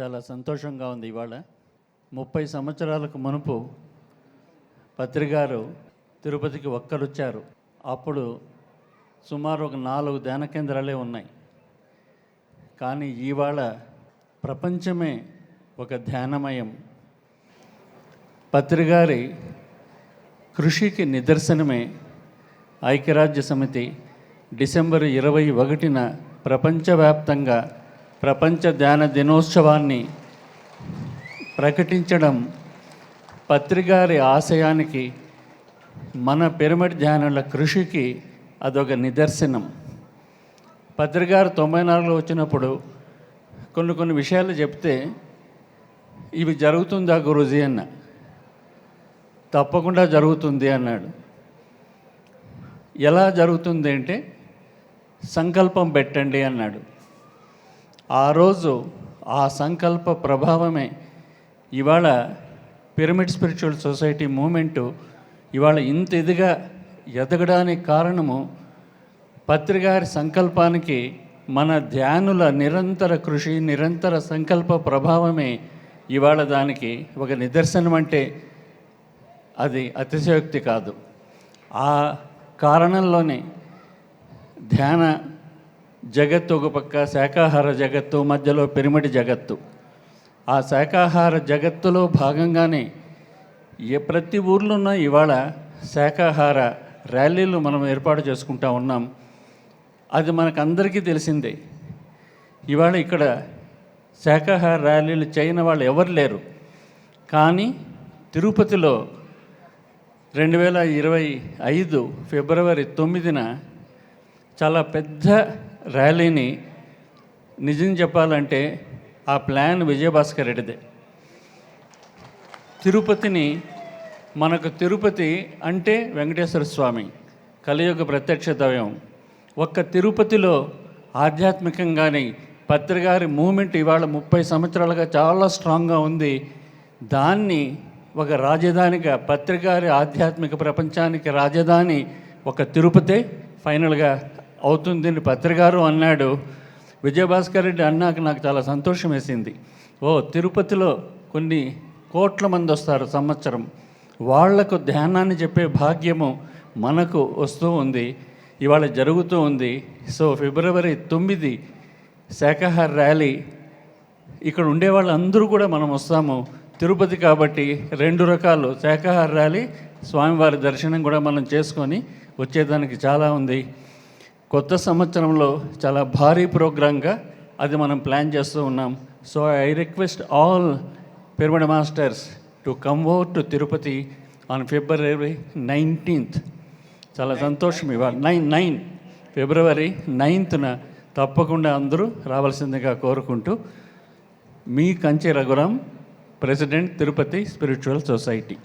చాలా సంతోషంగా ఉంది ఇవాళ. ముప్పై సంవత్సరాలకు మునుపు పత్రికారు తిరుపతికి ఒక్కరొచ్చారు. అప్పుడు సుమారు ఒక నాలుగు ధ్యాన కేంద్రాలే ఉన్నాయి. కానీ ఇవాళ ప్రపంచమే ఒక ధ్యానమయం. పత్రికారి కృషికి నిదర్శనమే ఐక్యరాజ్య సమితి డిసెంబర్ ఇరవై ఒకటిన ప్రపంచవ్యాప్తంగా ప్రపంచ ధ్యాన దినోత్సవాన్ని ప్రకటించడం పత్రికారి ఆశయానికి మన పిరమిడ్ ధ్యానుల కృషికి అదొక నిదర్శనం. పత్రికారు తొంభై నాలుగులో వచ్చినప్పుడు కొన్ని కొన్ని విషయాలు చెప్తే ఇవి జరుగుతుందా గురూజీ? అన్న. తప్పకుండా జరుగుతుంది అన్నాడు. ఎలా జరుగుతుంది అంటే సంకల్పం పెట్టండి అన్నాడు. ఆ రోజు ఆ సంకల్ప ప్రభావమే ఇవాళ పిరమిడ్ స్పిరిచువల్ సొసైటీ మూమెంటు ఇవాళ ఇంత ఇదిగా ఎదగడానికి కారణము పత్రికారి సంకల్పానికి మన ధ్యానుల నిరంతర కృషి నిరంతర సంకల్ప ప్రభావమే ఇవాళ దానికి ఒక నిదర్శనం అంటే అది అతిశయోక్తి కాదు. ఆ కారణంలోనే ధ్యాన జగత్తు ఒక పక్క శాకాహార జగత్తు మధ్యలో పిరమిడ్ జగత్తు. ఆ శాకాహార జగత్తులో భాగంగానే ఏ ప్రతి ఊర్లోనూ ఇవాళ శాకాహార ర్యాలీలు మనం ఏర్పాటు చేసుకుంటా ఉన్నాం. అది మనకు అందరికీ తెలిసిందే. ఇవాళ ఇక్కడ శాకాహార ర్యాలీలు చేయని వాళ్ళు ఎవరు లేరు. కానీ తిరుపతిలో రెండు వేల ఇరవై ఐదు ఫిబ్రవరి తొమ్మిదిన చాలా పెద్ద ర్యాలీని నిజం చెప్పాలంటే ఆ ప్లాన్ విజయభాస్కర్ రెడ్డిదే. తిరుపతిని మనకు తిరుపతి అంటే వెంకటేశ్వర స్వామి కలియుగ ప్రత్యక్ష దైవం ఒక్క తిరుపతిలో ఆధ్యాత్మికంగానే పత్రికారి మూమెంట్ ఇవాళ ముప్పై సంవత్సరాలుగా చాలా స్ట్రాంగ్గా ఉంది. దాన్ని ఒక రాజధానిగా పత్రికారి ఆధ్యాత్మిక ప్రపంచానికి రాజధాని ఒక తిరుపతే ఫైనల్గా అవుతుందని పత్రికారు అన్నాడు. విజయభాస్కర్ రెడ్డి అన్నాక నాకు చాలా సంతోషం వేసింది. ఓ తిరుపతిలో కొన్ని కోట్ల మంది వస్తారు సంవత్సరం. వాళ్ళకు ధ్యానాన్ని చెప్పే భాగ్యము మనకు వస్తూ ఉంది. ఇవాళ జరుగుతూ ఉంది. సో ఫిబ్రవరి తొమ్మిది శాఖాహార ర్యాలీ. ఇక్కడ ఉండే వాళ్ళందరూ కూడా మనం వస్తాము. తిరుపతి కాబట్టి రెండు రకాలు. శాఖాహార ర్యాలీ స్వామివారి దర్శనం కూడా మనం చేసుకొని వచ్చేదానికి చాలా ఉంది. కొత్త సంవత్సరంలో చాలా భారీ ప్రోగ్రాంగా అది మనం ప్లాన్ చేస్తూ ఉన్నాం. So I request all pyramid masters to come over to Tirupati on February nineteenth. చాలా సంతోషం ఇవాళ. Nine nine. ఫిబ్రవరి నైన్త్న తప్పకుండా అందరూ రావాల్సిందిగా కోరుకుంటూ మీ Kanchi Raghuram president Tirupati spiritual society.